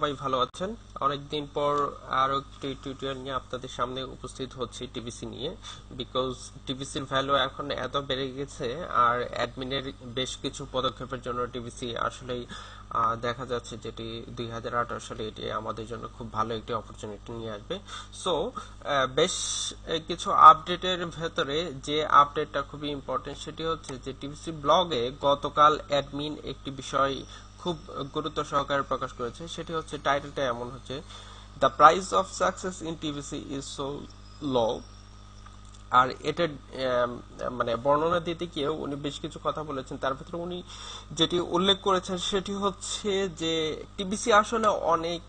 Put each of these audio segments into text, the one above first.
সবাই ভালো আছেন? অনেকদিন পর আরও একটি টিউটোরিয়াল নিয়ে আপনাদের সামনে উপস্থিত হচ্ছি টিবিসি নিয়ে। বিকজ টিবিসির ভ্যালু এখন এত বেড়ে গেছে, আর অ্যাডমিনের বেশ কিছু পদক্ষেপের জন্য টিবিসি আসলেই দেখা যাচ্ছে যেটি দুই সালে এটি আমাদের জন্য খুব ভালো একটি অপরচুনিটি নিয়ে আসবে। সো বেশ কিছু আপডেটের ভেতরে যে আপডেটটা খুবই ইম্পর্টেন্ট সেটি হচ্ছে যে টিবিসি ব্লগে গতকাল অ্যাডমিন একটি বিষয় খুব গুরুত্ব সহকারে প্রকাশ করেছে। সেটি হচ্ছে টাইটেলটা এমন হচ্ছে the price of success in TVC is so low আর এটা মানে বর্ণনা দিতে গিয়ে উনি বেশ কিছু কথা বলেছেন। তার ভিতরে উনি যেটি উল্লেখ করেছেন সেটি হচ্ছে যে টিবিসি আসলে অনেক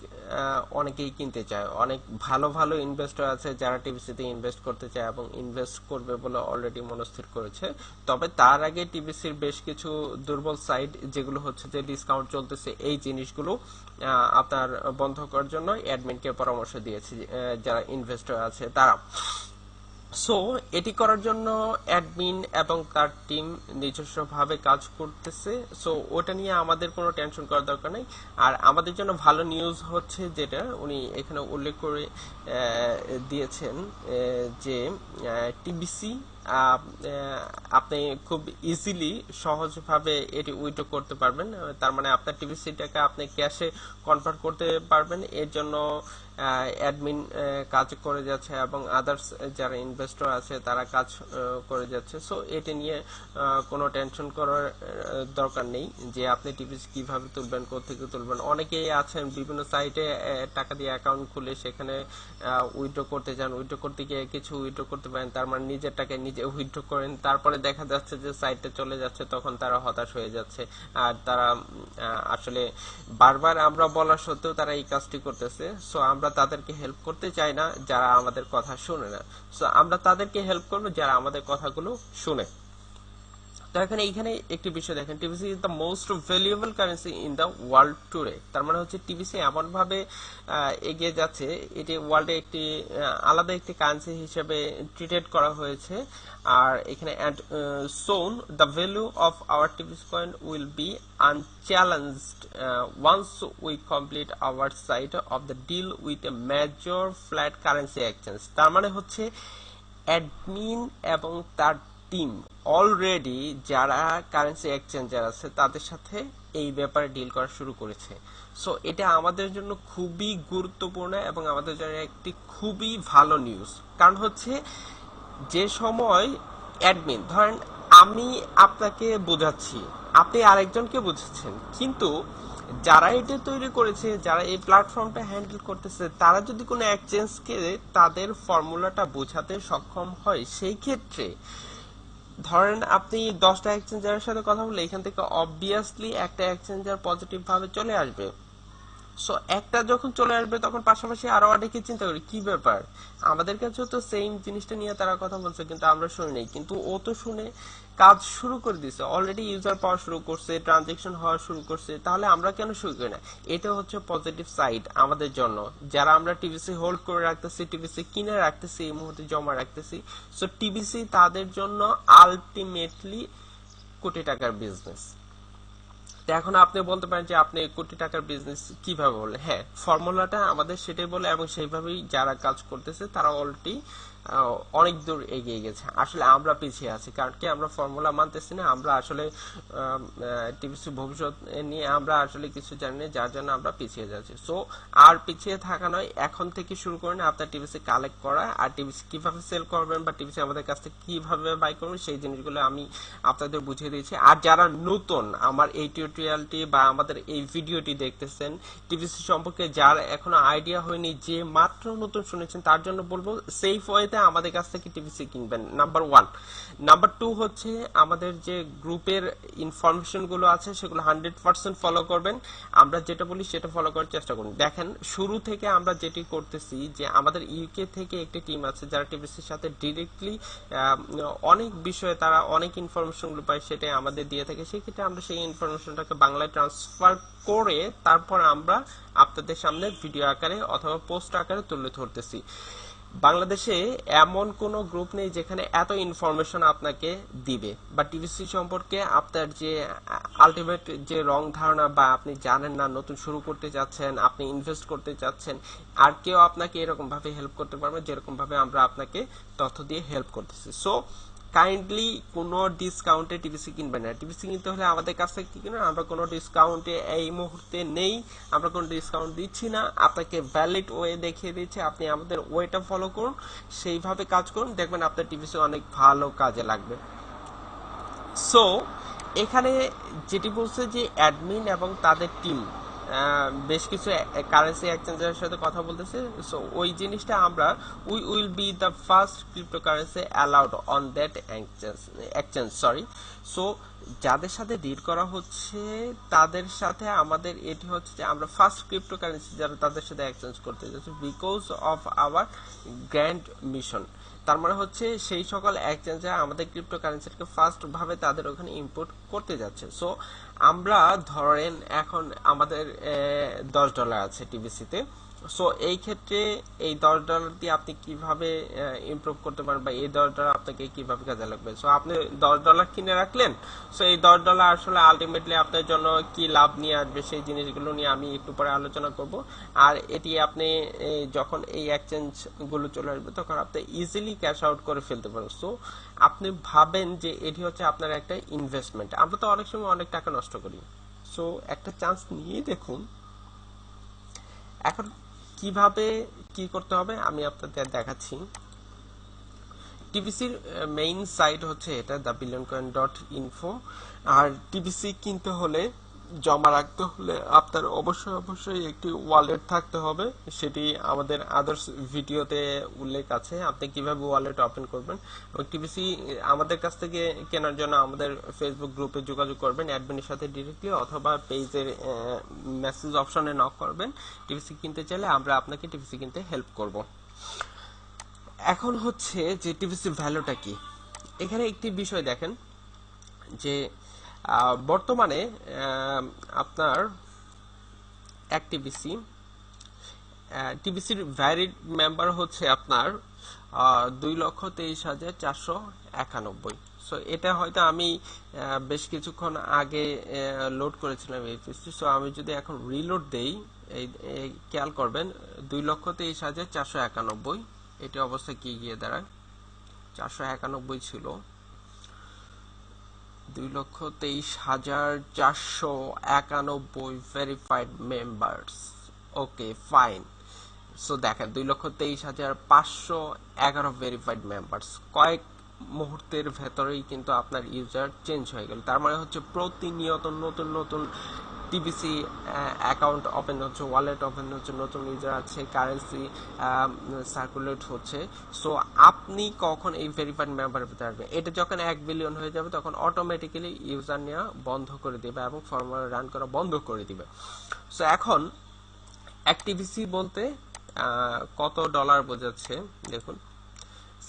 অনেকেই কিনতে চায়। অনেক ভালো ভালো ইনভেস্টর আছে যারা টিবিসিতে ইনভেস্ট করতে চায় এবং ইনভেস্ট করবে বলে অলরেডি মনস্থির করেছে। তবে তার আগে টিবিসির বেশ কিছু দুর্বল সাইড যেগুলো হচ্ছে যে ডিসকাউন্ট চলতেছে, এই জিনিসগুলো আপনার বন্ধ করার জন্য অ্যাডমিনকে পরামর্শ দিয়েছে যারা ইনভেস্টর আছে তারা। সো এটি করার জন্য অ্যাডমিন এবং তার টিম নিজস্বভাবে কাজ করতেছে। সো ওটা নিয়ে আমাদের কোনো টেনশন করার দরকার নেই। আর আমাদের জন্য ভালো নিউজ হচ্ছে যেটা উনি এখানে উল্লেখ করে দিয়েছেন যে টিবিসি আপনি খুব ইজিলি সহজভাবে এটি উইথড্র করতে পারবেন। তার মানে আপনার টিবিসিটাকে আপনি ক্যাশে কনভার্ট করতে পারবেন। এর জন্য অ্যাডমিন কাজ করে যাচ্ছে এবং আদার্স যারা ইনভেস্টর আছে, তারা কাজ করে যাচ্ছে। সো এটি নিয়ে কোনো টেনশন করার দরকার নেই যে আপনি টিপিস কীভাবে তুলবেন কোথেকে তুলবেন। অনেকেই আছেন বিভিন্ন সাইটে টাকা দিয়ে অ্যাকাউন্ট খুলে সেখানে উইথড্র করতে চান উইথড্র করতে গিয়ে কিছু উইথড্র করতে পারেন। তার মানে নিজের টাকা নিজে উইথড্র করেন। তারপরে দেখা যাচ্ছে যে সাইটে চলে যাচ্ছে, তখন তারা হতাশ হয়ে যাচ্ছে। আর তারা আসলে বারবার আমরা বলা সত্ত্বেও তারা এই কাজটি করতেছে। সো আমরা তাদেরকে হেল্প করতে চাই না যারা আমাদের কথা শুনে না। সো আমরা তাদেরকে হেল্প করব যারা আমাদের কথাগুলো শুনে। এখানে এইখানে একটি বিষয় দেখেন TBC is the most valuable currency in the world today তার মানে হচ্ছে টিবিসি এমন ভাবে এগিয়ে যাচ্ছে এটি ওয়ার্ল্ডে একটি আলাদা একটি কারেন্সি হিসেবে ট্রিটেড করা হয়েছে। আর এখানে and soon the value of our TBC coin will be uh, once we complete our side of the deal with a major flat currency exchange. তার মানে হচ্ছে অ্যাডমিন এবং তার টিম অলরেডি যারা কারেন্সি এক্সচেঞ্জার আছে, তাদের সাথে এই ব্যাপারে ডিল করা শুরু করেছে। সো এটা আমাদের জন্য খুবই গুরুত্বপূর্ণ এবং আমাদের জন্য একটি খুবই ভালো নিউজ কারণ হচ্ছে, যে সময় অ্যাডমিন ধরেন আমি আপনাকে বোঝাচ্ছি, আপনি আরেকজনকে বোঝাচ্ছেন, কিন্তু যারা এটা তৈরি করেছে, যারা এই প্ল্যাটফর্মটা হ্যান্ডেল করতেছে, তারা যদি কোনো এক্সচেঞ্জকে তাদের ফর্মুলাটা বোঝাতে সক্ষম হয়, সেই ক্ষেত্রে ধরেন আপনি দশটা এক্সচেঞ্জারের সাথে কথা বললে, এখান থেকে অবভিয়াসলি একটা এক্সচেঞ্জার পজিটিভ ভাবে চলে আসবে। সো একটা যখন চলে আসবে, তখন পাশাপাশি আরও অনেকে চিন্তা করি, কি ব্যাপার? আমাদের কাছেও তো সেম জিনিসটা নিয়ে তারা কথা বলছে, কিন্তু আমরা শুনি কিন্তু ও তো শুনে কাজ শুরু করে দিছে। অলরেডি ইউজার পাওয়া শুরু করছে ট্রানজেকশন হওয়া শুরু করছে, তাহলে আমরা কেন শুরু করি না? এটা হচ্ছে পজিটিভ সাইড আমাদের জন্য। যারা আমরা টিভিসি হোল্ড করে রাখতেছি টিভিসি কিনে রাখতেছি, এই মুহূর্তে জমা রাখতেছি সো টিভিসি তাদের জন্য আলটিমেটলি কোটি টাকার বিজনেস এখন আপনি বলতে পারেন যে আপনি কোটি টাকার বিজনেস কীভাবে বলে হ্যাঁ ফর্মুলাটা আমাদের সেটাই বলে এবং সেইভাবেই যারা কাজ করতেছে, তারা অলরেডি অনেক দূর এগিয়ে গেছে। আসলে আমরা পিছিয়ে আছি, কারণ কি আমরা ফর্মুলা মানতেছি না, আমরা আসলে টিভিসি ভবিষ্যৎ নিয়ে আমরা আসলে কিছু জানি না, যার জন্য আমরা পিছিয়ে যাচ্ছি। সো আর পিছিয়ে থাকা নয়, এখন থেকে শুরু করেন আপনার টিভিসি কালেক্ট করা, আর টিভিসি কীভাবে সেল করবেন বা টিভিসি আমাদের কাছ থেকে কীভাবে বাই করবেন, সেই জিনিসগুলো আমি আপনাদের বুঝিয়ে দিয়েছি। আর যারা নতুন আমার এই টিউটোরিয়ালটি বা আমাদের এই ভিডিওটি দেখতেছেন টিভিসি সম্পর্কে যার এখনও আইডিয়া হয়নি, যে মাত্র নতুন শুনেছেন, তার জন্য বলব সেফ ওয়েতে আমাদের কাছ থেকে টিভিসি কিনবেন। নাম্বার ওয়ান নাম্বার টু হচ্ছে আমাদের যে গ্রুপের ইনফরমেশনগুলো আছে, সেগুলো হান্ড্রেড পার্সেন্ট ফলো করবেন। আমরা যেটা বলি সেটা ফলো করার চেষ্টা করুন। দেখেন, শুরু থেকে আমরা যেটি করতেছি যে আমাদের ইউকে থেকে একটি টিম আছে যারা টিভিসির সাথে ডিরেক্টলি অনেক বিষয়ে তারা অনেক ইনফরমেশনগুলো পায় সেটাই আমাদের দিয়ে থাকে। সেক্ষেত্রে আমরা সেই ইনফরমেশনটাকে বাংলায় ট্রান্সফার করে তারপর আমরা আপনাদের সামনে ভিডিও আকারে অথবা পোস্ট আকারে তুলে ধরতেছি। বাংলাদেশে এমন কোনো গ্রুপ নেই যেখানে এত ইনফরমেশন আপনাকে দিবে। বা টিভিসি সম্পর্কে আপনার যে আলটিমেট যে রং ধারণা বা আপনি জানেন না, নতুন শুরু করতে যাচ্ছেন আপনি ইনভেস্ট করতে চাচ্ছেন, আর কেউ আপনাকে এরকম ভাবে হেল্প করতে পারবে যেরকম ভাবে আমরা আপনাকে তথ্য দিয়ে হেল্প করতেছি। সো কাইন্ডলি কোনো ডিসকাউন্টে টিভিসি কিনবেন না। টিভিসি কিনতে হলে আমাদের কাছ থেকে কি কিনুন আমরা কোনো ডিসকাউন্টে এই মুহূর্তে নেই, আমরা কোনো ডিসকাউন্ট দিচ্ছি না। আপনাকে ভ্যালিড ওয়ে দেখিয়ে দিচ্ছি, আপনি আমাদের ওয়েটা ফলো করুন, সেইভাবে কাজ করুন, দেখবেন আপনার টিভিসি অনেক ভালো কাজে লাগবে। সো এখানে যেটি বলছে যে অ্যাডমিন এবং তাদের টিম বেশ কিছু কারেন্সি এক্সচেঞ্জের সাথে কথা বলতেছে। সো ওই জিনিসটা আমরা we will be the first cryptocurrency allowed on that exchange sorry so যাদের সাথে ডিল করা হচ্ছে, তাদের সাথে আমাদের এটি হচ্ছে যে আমরা ফার্স্ট ক্রিপ্টোকারেন্সি যারা তাদের সাথে এক্সচেঞ্জ করতে যাচ্ছি because of our grand mission তার মানে হচ্ছে সেই সকল এক্সচেঞ্জে আমাদের ক্রিপ্টোকারেন্সিকে ফার্স্ট ভাবে তাদের ওখানে ইম্পোর্ট করতে যাচ্ছে। সো আমরা ধরেন এখন আমাদের দশ ডলার আছে টিবিসিতে সো এই ক্ষেত্রে এই দিয়ে আপনি কীভাবে ইমপ্রুভ করতে পারেন বা এই ডলার আপনাকে কীভাবে কাজে লাগবে? সো আপনি দশ ডলার কিনে রাখলেন সো এই দশ ডলার আসলে আলটিমেটলি আপনার জন্য কি লাভ নিয়ে আসবে সেই জিনিসগুলো নিয়ে আমি একটু পরে আলোচনা করব। আর এটি আপনি যখন এই এক্সচেঞ্জগুলো চলে আসবে, তখন আপনি ইজিলি ক্যাশ আউট করে ফেলতে পারেন। সো আপনি ভাবেন যে এটি হচ্ছে আপনার একটা ইনভেস্টমেন্ট আমরা তো অনেক সময় অনেক টাকা নষ্ট করি। সো একটা চান্স নিয়ে দেখুন, এখন কীভাবে কি করতে হবে আমি আপনাদের দেখাচ্ছি। টিবিসির মেইন সাইট হচ্ছে এটা, the billion coin dot info. R TBC কিনতে হলে জমা রাখতে হলে আপনার অবশ্যই অবশ্যই একটি ওয়ালেট থাকতে হবে। সেটি আমাদের আদার্স ভিডিওতে উল্লেখ আছে। আপনি কীভাবে ওয়ালেট ওপেন করবেন? এবং টিবিসি আমাদের কাছ থেকে কেনার জন্য আমাদের ফেসবুক গ্রুপে যোগাযোগ করবেন। অ্যাডমিনের সাথে ডিরেক্টলি অথবা পেজের মেসেজ অপশনে নক করবেন। টিবিসি কিনতে চাইলে আমরা আপনাকে টিবিসি কিনতে হেল্প করব। এখন হচ্ছে যে টিবিসি ভ্যালুটা কি? এখানে একটি বিষয় দেখেন যে বর্তমানে আপনার এক টিবিসি টিবিসির ভ্যারিড মেম্বার হচ্ছে আপনার দুই লক্ষ তেইশ হাজার চারশো একানব্বই। সো এটা হয়তো আমি বেশ কিছুক্ষণ আগে লোড করেছিলাম এই পিসি সো আমি যদি এখন রিলোড দেই এই, খেয়াল করবেন, দুই লক্ষ তেইশ হাজার চারশো একানব্বই। এটি অবস্থা কি গিয়ে দাঁড়ায়? চারশো একানব্বই ছিল। দুই লক্ষ তেইশ হাজার চারশো একানব্বই verified members okay fine so দেখেন, দুই লক্ষ তেইশ হাজার পাঁচশো এগারো ভেরিফাইড মেম্বার্স কয়েক মুহূর্তের ভেতরেই কিন্তু আপনার ইউজার চেঞ্জ হয়ে গেল। তার মানে হচ্ছে প্রতিনিয়ত নতুন নতুন টিবিসি অ্যাকাউন্ট ওপেন হচ্ছে ওয়ালেট ওপেন হচ্ছে, নতুন ইউজার আছে কারেন্সি সার্কুলেট হচ্ছে। সো আপনি কখন এই ভেরিফাইড মেম্বার পেতে আসবেন এটা যখন এক বিলিয়ন হয়ে যাবে, তখন অটোমেটিক্যালি ইউজার নেওয়া বন্ধ করে দিবে এবং ফর্মুলা রান করা বন্ধ করে দিবে। সো এখন অ্যাক্টিভিসি বলতে কত ডলার বোঝাচ্ছে? দেখুন,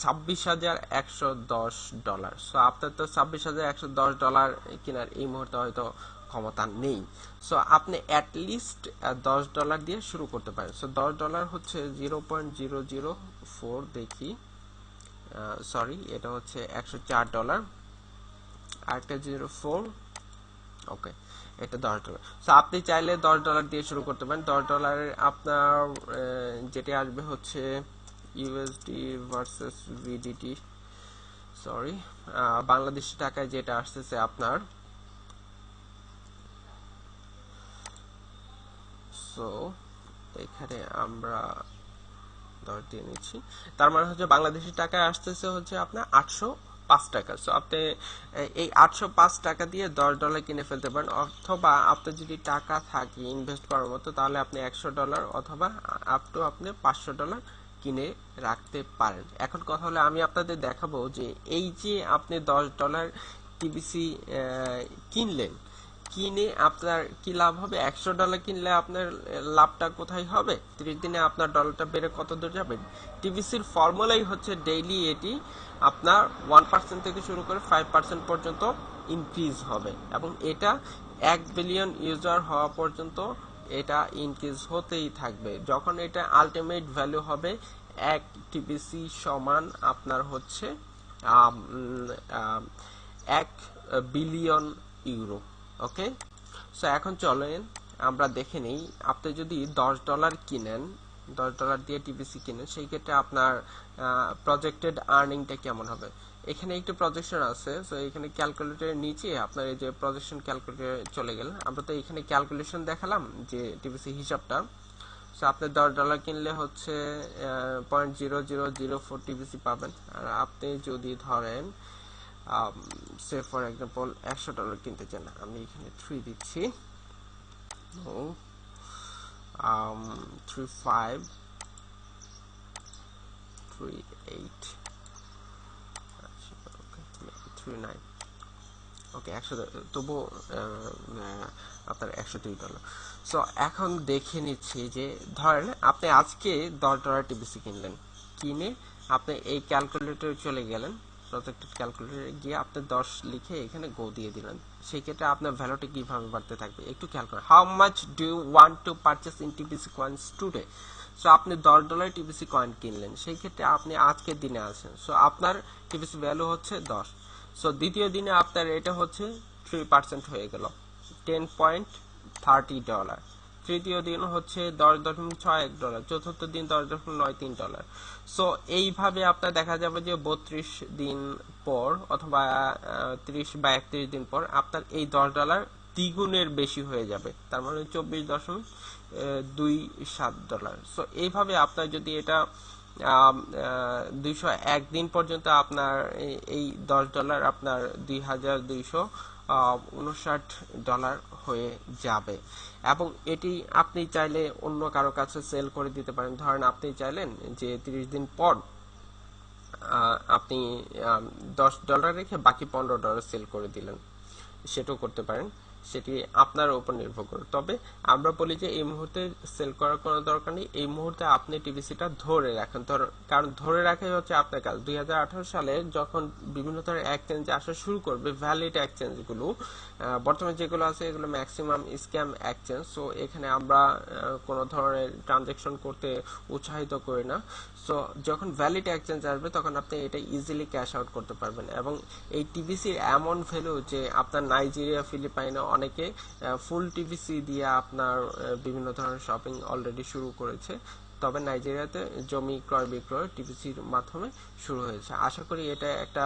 ছাব্বিশ হাজার একশো দশ ডলার সো আপনার তো ছাব্বিশ হাজার একশো দশ ডলার কেনার এই মুহূর্তে হয়তো ক্ষমতা নেই। সো আপনি অ্যাটলিস্ট দশ ডলার দিয়ে শুরু করতে পারেন। সো দশ ডলার হচ্ছে zero point zero zero four দেখি। সরি এটা হচ্ছে একশো চার ডলার আরেকটা জিরো ফোর ওকে এটা দশ ডলার সো আপনি চাইলে দশ ডলার দিয়ে শুরু করতে পারেন। দশ ডলারের আপনার যেটি আসবে হচ্ছে USD versus BDT sorry Bangladeshi টাকায় যেটা আসতেছে আপনার সো এখানে আমরা দশ দিয়ে নিচ্ছি। তার মানে হচ্ছে বাংলাদেশি টাকায় আসতেছে হচ্ছে আপনার আটশো পাঁচ টাকা। সো আপনি এই আটশো পাঁচ টাকা দিয়ে দশ ডলার কিনে ফেলতে পারেন। অথবা আপনার যদি টাকা থাকে ইনভেস্ট করার মতো, তাহলে আপনি একশো ডলার অথবা আপ টু আপনি পাঁচশো ডলার কিনে রাখতে পারেন। এখন কথা হলে, আমি আপনাদের দেখাবো যে এই যে আপনি দশ ডলার টিবিসি কিনলেন কিনে আপনার কি লাভ হবে? একশো ডলার কিনলে আপনার লাভটা কোথায় হবে? ত্রিশ দিনে আপনার ডলারটা বেড়ে কত দূর যাবে? টিভিসির ফর্মুলাই হচ্ছে ডেইলি এটি আপনার ওয়ান পার্সেন্ট থেকে শুরু করে ফাইভ পার্সেন্ট পর্যন্ত ইনক্রিজ হবে। এবং এটা এক বিলিয়ন ইউজার হওয়া পর্যন্ত এটা ইনক্রিজ হতেই থাকবে। যখন এটা আলটিমেট ভ্যালু হবে, এক টিবিসি সমান আপনার হচ্ছে এক বিলিয়ন ইউরো ওকে সো এখন চলেন আমরা দেখে নিই। আপনি যদি দশ ডলার কিনেন, দশ ডলার দিয়ে টিবিসি কিনেন, সেই ক্ষেত্রে আপনার প্রজেক্টেড আর্নিংটা কেমন হবে? এখানে একটি প্রজেকশন আছে। সো এখানে ক্যালকুলেটরের নিচে আপনার এই যে প্রজেকশন ক্যালকুলেটর চলে গেল। আমরা তো এখানে ক্যালকুলেশন দেখালাম যে টিবিসি হিসাবটা। সো আপনি দশ ডলার কিনলে হচ্ছে point zero zero zero four পাবেন। আর আপনি যদি ধরেন সে ফর এক্সাম্পল একশো ডলার কিনতে চান, আমি এখানে থ্রি দিচ্ছি। Three five three eight three nine okay একশো তবু আপনার একশো দুই ডলার সো এখন দেখে নিচ্ছি যে, ধরেন আপনি আজকে দশ ডলার টিবিসি কিনলেন। কিনে আপনি এই ক্যালকুলেটরে চলে গেলেন। প্রজেক্টেড ক্যালকুলেটরে গিয়ে আপনি দশ লিখে এখানে গো দিয়ে দিলেন। সেই ক্ষেত্রে আপনার ভ্যালুটা কীভাবে বাড়তে থাকবে? একটু খেয়াল করেন। How much do you want to purchase in TBC coins today so আপনি দশ ডলার টিবিসি কয়েন কিনলেন। সেই ক্ষেত্রে আপনি আজকের দিনে আছেন। সো আপনার টিবিসি ভ্যালু হচ্ছে দশ। সো দ্বিতীয় দিনে আপনার এটা হচ্ছে থ্রি পার্সেন্ট হয়ে গেল। টেন পয়েন্ট থার্টি ডলার তৃতীয় দিন হচ্ছে দশ দশমিক ছয় এক ডলার, চতুর্থ দিন দশ দশমিক নয় তিন ডলার। সো এইভাবে আপনার দেখা যাবে যে বত্রিশ দিন পর অথবা ত্রিশ বা একত্রিশ দিন পর আপনার এই দশ ডলার দ্বিগুণের বেশি হয়ে যাবে। তার মানে চব্বিশ দশমিক দুই সাত ডলার। সো এইভাবে আপনার যদি এটা দুইশো একদিন পর্যন্ত আপনার এই দশ ডলার আপনার দুই হাজার দুইশো উনষাট ডলার হয়ে যাবে। এবং এটি আপনি চাইলে অন্য কারও কাছে সেল করে দিতে পারেন। ধরেন আপনি চাইলেন যে তিরিশ দিন পর আপনি দশ ডলার রেখে বাকি পনেরো ডলার সেল করে দিলেন। সেটাও করতে পারেন। সেটি আপনার উপর নির্ভর করে। তবে আমরা বলি যে এই মুহূর্তে সেল করার কোনো দরকার নেই। এই মুহূর্তে আপনি টিভিসিটা ধরে রাখেন। কারণ ধরে রাখাই হচ্ছে আপনার কাজ। দুই হাজার আঠারো সালে যখন বিভিন্ন ধরনের এক্সচেঞ্জ আসা শুরু করবে ভ্যালিড এক্সচেঞ্জগুলো বর্তমানে যেগুলো আছে এগুলো ম্যাক্সিমাম স্ক্যাম এক্সচেঞ্জ সো এখানে আমরা কোনো ধরনের ট্রানজেকশন করতে উৎসাহিত করি না। সো যখন ভ্যালিড এক্সচেঞ্জ আসবে, তখন আপনি এটা ইজিলি ক্যাশ আউট করতে পারবেন। এবং এই টিভিসির এমন ভ্যালু যে আপনার নাইজেরিয়া ফিলিপাইনে অনেকে ফুল টিভিসি দিয়ে আপনার বিভিন্ন ধরনের শপিং অলরেডি শুরু করেছে। তবে নাইজেরিয়াতে জমি ক্রয় বিক্রয় টিভিসির মাধ্যমে শুরু হয়েছে। আশা করি এটা একটা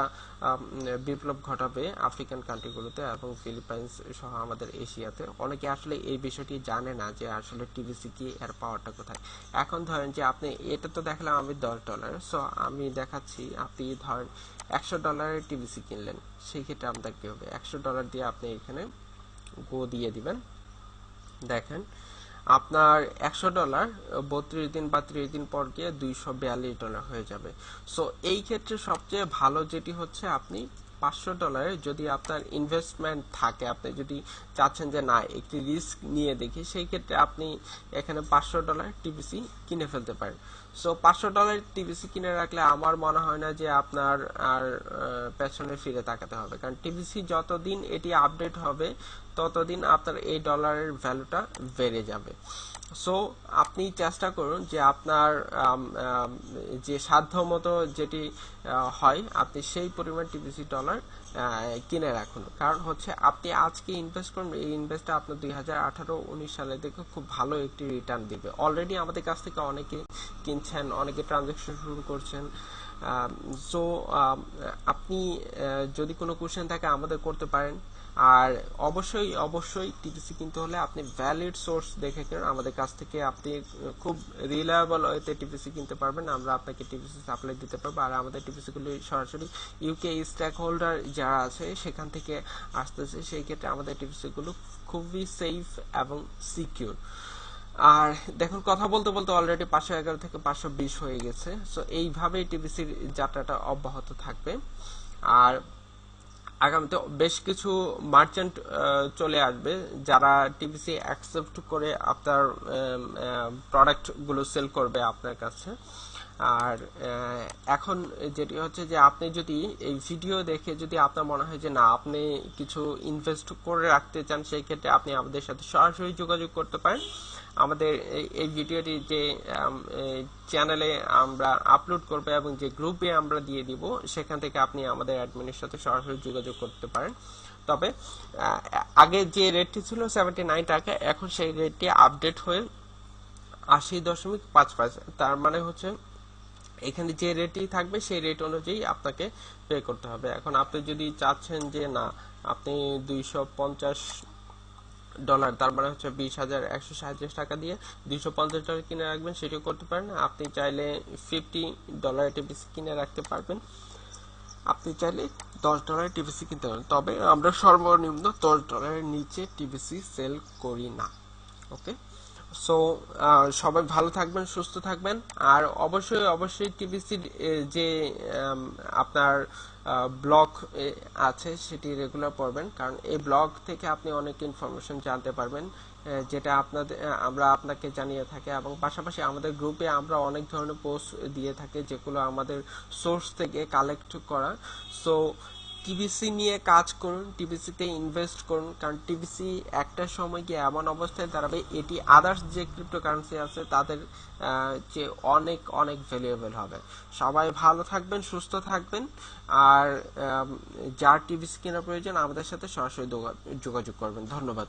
বিপ্লব ঘটাবে আফ্রিকান কান্ট্রিগুলোতে এবং ফিলিপাইন্স সহ আমাদের এশিয়াতে। অনেকে আসলে এই বিষয়টি জানে না যে আসলে টিভিসি কি, এর পাওয়ারটা কোথায়। এখন ধরেন যে আপনি, এটা তো দেখলাম আমি দশ ডলার সো আমি দেখাচ্ছি আপনি ধরেন একশো ডলারের টিভিসি কিনলেন। সেই ক্ষেত্রে আপনার কি হবে? একশো ডলার দিয়ে আপনি এখানে গো দিয়ে দিবেন। দেখেন, আপনার একশো ডলার, বত্রিশ দিন বা ত্রিশ দিন পর গিয়ে দুইশো বিয়াল্লিশ ডলার হয়ে যাবে। সো এই ক্ষেত্রে সবচেয়ে ভালো যেটি হচ্ছে, আপনি পাঁচশো ডলারে যদি আপনার ইনভেস্টমেন্ট থাকে, আপনি যদি চাচ্ছেন যে না, একটি রিস্ক নিয়ে দেখি, সেই ক্ষেত্রে আপনি এখানে পাঁচশো ডলার টিভিসি কিনে ফেলতে পারেন। সো পাঁচশো ডলার টিভিসি কিনে রাখলে আমার মনে হয় না যে আপনার আর পেছনে ফিরে তাকাতে হবে। কারণ টিভিসি যতদিন এটি আপডেট হবে, ততদিন আপনার এই ডলারের ভ্যালুটা বেড়ে যাবে। সো আপনি চেষ্টা করুন যে আপনার যে সাধ্য মতো যেটি হয়, আপনি সেই পরিমাণ টিভিসি ডলার কিনে রাখুন। কারণ হচ্ছে আপনি আজকে ইনভেস্ট করুন, এই ইনভেস্টটা আপনার দুই হাজার আঠারো, উনিশ সালে থেকে খুব ভালো একটি রিটার্ন দিবে। অলরেডি আমাদের কাছ থেকে অনেকে কিনছেন, অনেকে ট্রানজাকশন শুরু করছেন। সো আপনি যদি কোনো কোশ্চেন থাকে আমাদের করতে পারেন। আর অবশ্যই অবশ্যই টিপিসি কিনতে হলে আপনি ভ্যালিড সোর্স দেখে কিনুন। আমাদের কাছ থেকে আপনি খুব রিলায়েবল ওয়েতে টিপিসি কিনতে পারবেন। আমরা আপনাকে টিপিসি সাপ্লাই দিতে পারব। আর আমাদের টিপিসি গুলি সরাসরি ইউকে স্ট্যাক হোল্ডার যারা আছে, সেখান থেকে আসতেছে। সেই ক্ষেত্রে আমাদের টিপিসি গুলো খুবই সেফ এবং সিকিউর আর দেখুন, কথা বলতে বলতে অলরেডি পাঁচশো এগারো থেকে পাঁচশো বিশ হয়ে গেছে। সো এইভাবেই টিভিসির যাত্রাটা অব্যাহত থাকবে। আর আগামীতে বেশ কিছু মার্চেন্ট চলে আসবে যারা টিভিসি অ্যাকসেপ্ট করে আপনার প্রোডাক্টগুলো সেল করবে আপনার কাছে। আর এখন যেটি হচ্ছে যে আপনি যদি এই ভিডিও দেখে যদি আপনার মনে হয় যে না, আপনি কিছু ইনভেস্ট করে রাখতে চান, সেই ক্ষেত্রে আপনি আমাদের সাথে সরাসরি যোগাযোগ করতে পারেন। আমাদের এই- ভিডিওটি যে চ্যানেলে আমরা আপলোড করব এবং যে গ্রুপে আমরা দিয়ে দিব, সেখান থেকে আপনি আমাদের অ্যাডমিনের সাথে সরাসরি যোগাযোগ করতে পারেন। তবে আগে যে রেটটি ছিল সেভেন্টি নাইন টাকা, এখন সেই রেটটি আপডেট হয়ে আশি দশমিক পাঁচ পাঁচ। তার মানে হচ্ছে, এখানে যে রেটই থাকবে, সেই রেট অনুযায়ী আপনাকে পে করতে হবে। এখন আপনি যদি চাচ্ছেন যে, না, আপনি দুইশো পঞ্চাশ ডলার তার মানে হচ্ছে বিশ হাজার একশো সাঁত্রিশ টাকা দিয়ে দুইশো পঞ্চাশ ডলার কিনে রাখবেন, সেটিও করতে পারেন। আপনি চাইলে ফিফটি ডলার টিপিসি কিনে রাখতে পারবেন। আপনি চাইলে দশ ডলারের টিভিসি কিনতে পারেন। তবে আমরা সর্বনিম্ন দশ ডলারের নিচে টিভিসি সেল করি না। ওকে সো সবাই ভালো থাকবেন, সুস্থ থাকবেন। আর অবশ্যই অবশ্যই টিভিসির যে আপনার ব্লগ আছে, সেটি রেগুলার পড়বেন। কারণ এই ব্লগ থেকে আপনি অনেক ইনফরমেশন জানতে পারবেন যেটা আপনাদের আমরা আপনাকে জানিয়ে থাকি। এবং পাশাপাশি আমাদের গ্রুপে আমরা অনেক ধরনের পোস্ট দিয়ে থাকি, যেগুলো আমাদের সোর্স থেকে কালেক্ট করা। সো টিবিসি নিয়ে কাজ করুন টিবিসিতে ইনভেস্ট করুন, কারণ টিভিসি একটা সময় গিয়ে এমন অবস্থায় দাঁড়াবে, এটি আদার্স যে ক্রিপ্টোকারেন্সি আছে তাদের যে অনেক অনেক ভ্যালুয়েবল হবে। সবাই ভালো থাকবেন, সুস্থ থাকবেন, আর যার টিবিসি কেনার প্রয়োজন আমাদের সাথে সরাসরি যোগা- যোগাযোগ করবেন। ধন্যবাদ।